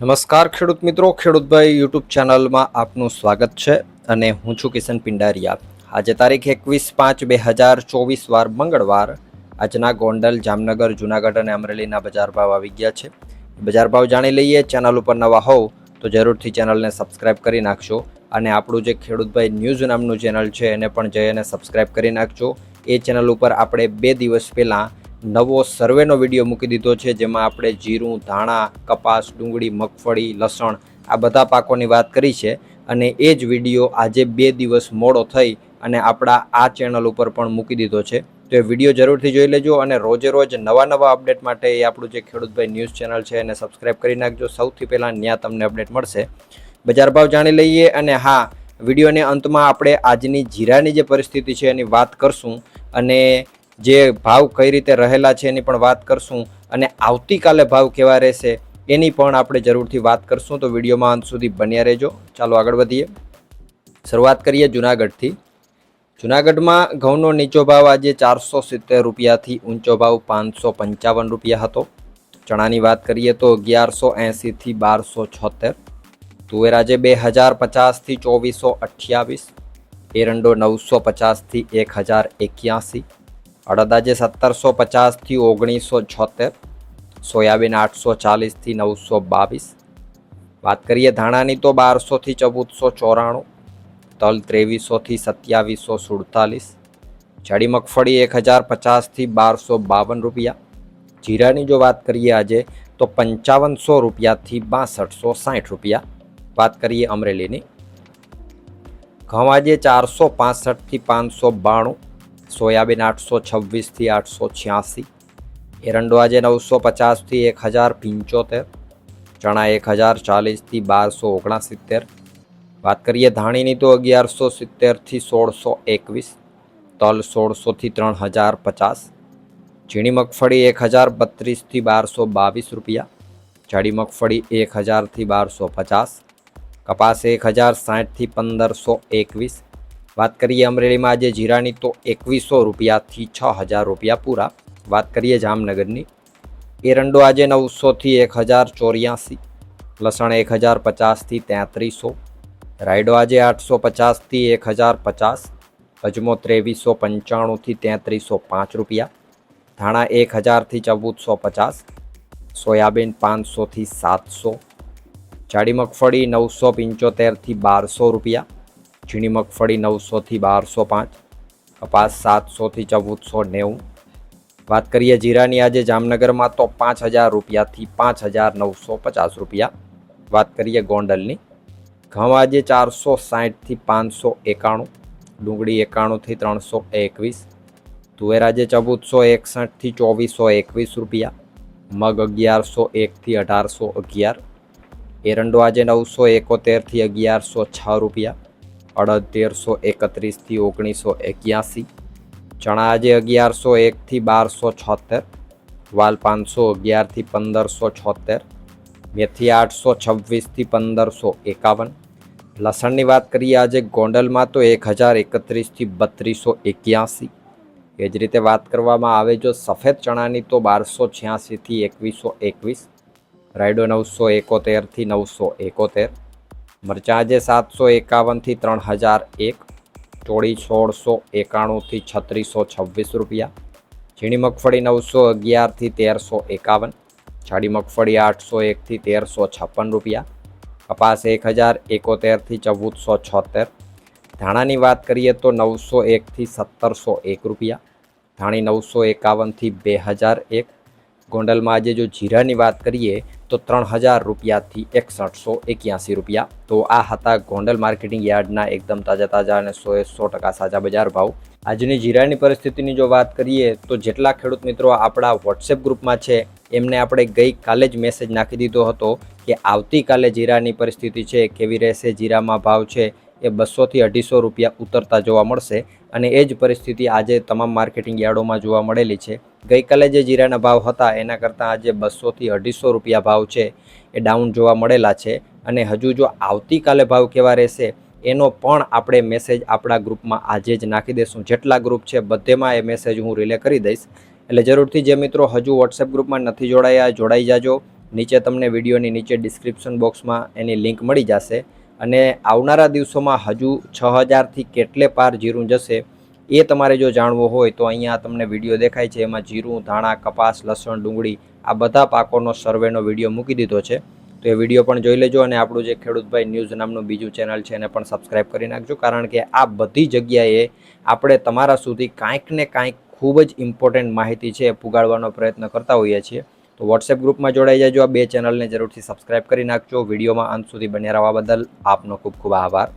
નમસ્કાર ખેડૂત મિત્રો ખેડૂતભાઈ યુટ્યુબ ચેનલમાં આપનું સ્વાગત છે અને હું છું કિશન પિંડારિયા. આજે તારીખ એકવીસ પાંચ બે હજાર ચોવીસ વાર મંગળવાર આજના ગોંડલ, જામનગર, જુનાગઢ અને અમરેલીના બજાર ભાવ આવી ગયા છે. બજાર ભાવ જાણી લઈએ, ચેનલ ઉપર નવા હોવ તો જરૂરથી ચેનલને સબસ્ક્રાઇબ કરી નાખજો અને આપણું જે ખેડૂતભાઈ ન્યૂઝ નામનું ચેનલ છે એને પણ જઈ અને સબસ્ક્રાઇબ કરી નાખજો. એ ચેનલ ઉપર આપણે બે દિવસ પહેલાં નવો સર્વેનો વીડિયો મૂકી દીધો છે, જેમાં આપણે જીરું, ધાણા, કપાસ, ડુંગળી, મગફળી, લસણ આ બધા પાકોની વાત કરી છે. અને એ જ વીડિયો આજે બે દિવસ મોડો થઈ અને આપણા આ ચેનલ ઉપર પણ મૂકી દીધો છે. તો એ વીડિયો જરૂરથી જોઈ લેજો અને રોજે રોજ નવા નવા અપડેટ માટે એ આપણું જે ખેડૂતભાઈ ન્યૂઝ ચેનલ છે એને સબસ્ક્રાઈબ કરી નાખજો. સૌથી પહેલાં ત્યાં તમને અપડેટ મળશે. બજાર ભાવ જાણી લઈએ અને હા, વિડીયોને અંતમાં આપણે આજની જીરાની જે પરિસ્થિતિ છે એની વાત કરશું. અને જે ભાવ કઈ રીતે રહેલા છે એની પણ વાત કરશું અને આવતીકાલે ભાવ કેવા રહેશે એની પણ આપણે જરૂરથી વાત કરશું. તો વિડીયોમાં અંત સુધી બન્યા રહેજો. ચાલો આગળ વધીએ. શરૂઆત કરીએ જુનાગઢથી. જુનાગઢમાં ઘઉંનો નીચો ભાવ આજે ચારસો સિત્તેર રૂપિયાથી ઊંચો ભાવ પાંચસો પંચાવન રૂપિયા હતો. ચણાની વાત કરીએ તો અગિયારસો એંસીથી બારસો છોતેર. તુવેર આજે બે હજાર પચાસથી ચોવીસો અઠ્યાવીસ. એરંડો નવસો પચાસથી એક હજાર એક્યાસી. અડદ આજે સત્તરસો પચાસથી ઓગણીસો છોતેર, સોયાબીન આઠસો ચાલીસથી નવસો બાવીસ. વાત કરીએ ધાણાની તો બારસોથી ચૌદસો ચોરાણું, તલ ત્રેવીસોથી સત્યાવીસો સુડતાલીસ, જાડી મગફળી એક હજાર પચાસથી બારસો બાવન રૂપિયા, જીરાની જો વાત કરીએ આજે તો પંચાવનસો રૂપિયાથી બાસઠસો સાઠ રૂપિયા. વાત કરીએ અમરેલીની. ઘઉં આજે ચારસો પાસઠથી પાંચસો બાણું સોયાબીન આઠસો છવ્વીસથી આઠસો છ્યાસી એરંડો આજે નવસો પચાસથી એક હજાર પંચોતેર ચણા એક હજાર ચાલીસથી બારસો ઓગણસિત્તેર વાત કરીએ ધાણીની તો અગિયારસો સિત્તેરથી સોળસો એકવીસ તલ સોળસોથી ત્રણ હજાર પચાસ ઝીણી મગફળી એક હજાર બત્રીસથી બારસો બાવીસ રૂપિયા જાડી મગફળી એક હજારથી બારસો પચાસ કપાસ એક હજાર સાઠથી પંદરસો એકવીસ વાત કરીએ અમરેલીમાં આજે જીરાની તો એકવીસો રૂપિયાથી છ હજાર રૂપિયા પૂરા. વાત કરીએ જામનગરની. એરંડો આજે નવસોથી એક હજાર ચોર્યાસી, લસણ એક હજાર પચાસથી તેત્રીસો, રાયડો આજે આઠસો પચાસથી એક હજાર પચાસ, અજમો ત્રેવીસો પંચાણુંથી તેત્રીસો પાંચ રૂપિયા, ધાણા એક હજારથી ચૌદસો પચાસ, સોયાબીન પાંચસોથી સાતસો, જાડી મગફળી નવસો પંચોતેરથી બારસો રૂપિયા ઝીણી મગફળી નવસોથી બારસો પાંચ, કપાસ સાતસોથી ચૌદસો નેવું. વાત કરીએ જીરાની, આજે જામનગરમાં તો પાંચ હજાર રૂપિયાથી પાંચ હજાર નવસો પચાસ રૂપિયા. વાત કરીએ ગોંડલની, ઘઉં આજે ચારસો સાઠથી પાંચસો એકાણું, ડુંગળી એકાણુંથી ત્રણસો એકવીસ, તુવેર આજે ચૌદસો એકસઠથી ચોવીસો એકવીસ રૂપિયા, મગ અગિયારસો એકથી અઢારસો અગિયાર, એરંડો આજે નવસો એકોતેરથી અગિયારસો છ રૂપિયા અડદ તેરસો એકત્રીસથી ઓગણીસો એક્યાસી, ચણા આજે અગિયારસો એકથી બારસો છોતેર, વાલ પાંચસો અગિયારથી પંદરસો છોતેર, મેથી આઠસો છવ્વીસથી પંદરસો એકાવન. લસણની વાત કરીએ આજે ગોંડલમાં તો એક હજાર એકત્રીસથી બત્રીસો એક્યાસી. એ જ રીતે વાત કરવામાં આવે જો સફેદ ચણાની તો બારસો છ્યાસીથી એકવીસો એકવીસ, રાયડો નવસો એકોતેરથી નવસો એકોતેર મરચાં આજે સાતસો એકાવનથી ત્રણ હજાર એક ચોળી સોળસો એકાણુંથી છત્રીસો છવ્વીસ રૂપિયા, ઝીણી મગફળી નવસો અગિયારથી તેરસો એકાવન, જાડી મગફળી આઠસો એકથી તેરસો છપ્પન રૂપિયા, કપાસ એક હજાર એકોતેરથી ચૌદસો છોતેર, ધાણાની વાત કરીએ તો નવસો એકથી સત્તરસો એક રૂપિયા, ધાણી નવસો એકાવનથી બે હજાર એક, ગોંડલમાં આજે જો જીરાની વાત કરીએ તો ત્રણ હજાર રૂપિયાથી એકસઠસો એક્યાસી રૂપિયા. તો આ હતા ગોંડલ માર્કેટિંગ યાર્ડના એકદમ તાજા તાજા અને સોએ સો ટકા સાજા બજાર ભાવ. આજની જીરાની પરિસ્થિતિની જો વાત કરીએ તો જેટલા ખેડૂત મિત્રો આપણા વોટ્સએપ ગ્રુપમાં છે, એમને આપણે ગઈકાલે જ મેસેજ નાખી દીધો હતો કે આવતીકાલે જીરાની પરિસ્થિતિ છે, કેવી રહેશે, જીરામાં ભાવ છે, એ બસોથી અઢીસો રૂપિયા ઉતરતા જોવા મળશે. અને એ જ પરિસ્થિતિ આજે તમામ માર્કેટિંગ યાર્ડોમાં જોવા મળેલી છે. ગઈકાલે જે જીરાના ભાવ હતા, એના કરતાં આજે બસોથી અઢીસો રૂપિયા ભાવ છે. એ ડાઉન જોવા મળેલા છે અને હજુ જો આવતીકાલે ભાવ કેવા રહેશે, એનો પણ આપણે મેસેજ આપણા ગ્રુપમાં આજે જ નાખી દઈશું જેટલા ગ્રુપ છે, બધેમાં એ મેસેજ હું રિલે કરી દઈશ. એટલે જરૂરથી જે મિત્રો હજુ વોટ્સએપ ગ્રુપમાં નથી જોડાયા, જોડાઈ જાજો. નીચે તમને વિડીયોની નીચે ડિસ્ક્રિપ્શન બોક્સમાં એની લિંક મળી જશે. અને આવનારા દિવસોમાં હજુ છ હજારથી કેટલે પાર જીરું જશે એ તમારે જો જાણવું હોય તો અહીંયા તમને વીડિયો દેખાય છે. એમાં જીરું, ધાણા, કપાસ, લસણ, ડુંગળી આ બધા પાકોનો સર્વેનો વીડિયો મૂકી દીધો છે. તો એ વીડિયો પણ જોઈ લેજો અને આપણું જે ખેડૂતભાઈ ન્યૂઝ નામનું બીજું ચેનલ છે એને પણ સબસ્ક્રાઈબ કરી નાખજો. કારણ કે આ બધી જગ્યાએ આપણે તમારા સુધી કાંઈક ને કાંઈક ખૂબ જ ઇમ્પોર્ટન્ટ માહિતી છે પુગાડવાનો પ્રયત્ન કરતા હોઈએ છીએ. તો વોટ્સએપ ગ્રુપમાં જોડાઈ જજો. આ બે ચેનલને જરૂરથી સબસ્ક્રાઈબ કરી નાખજો. વિડીયોમાં અંત સુધી બન્યા રહેવા બદલ આપનો ખૂબ ખૂબ આભાર.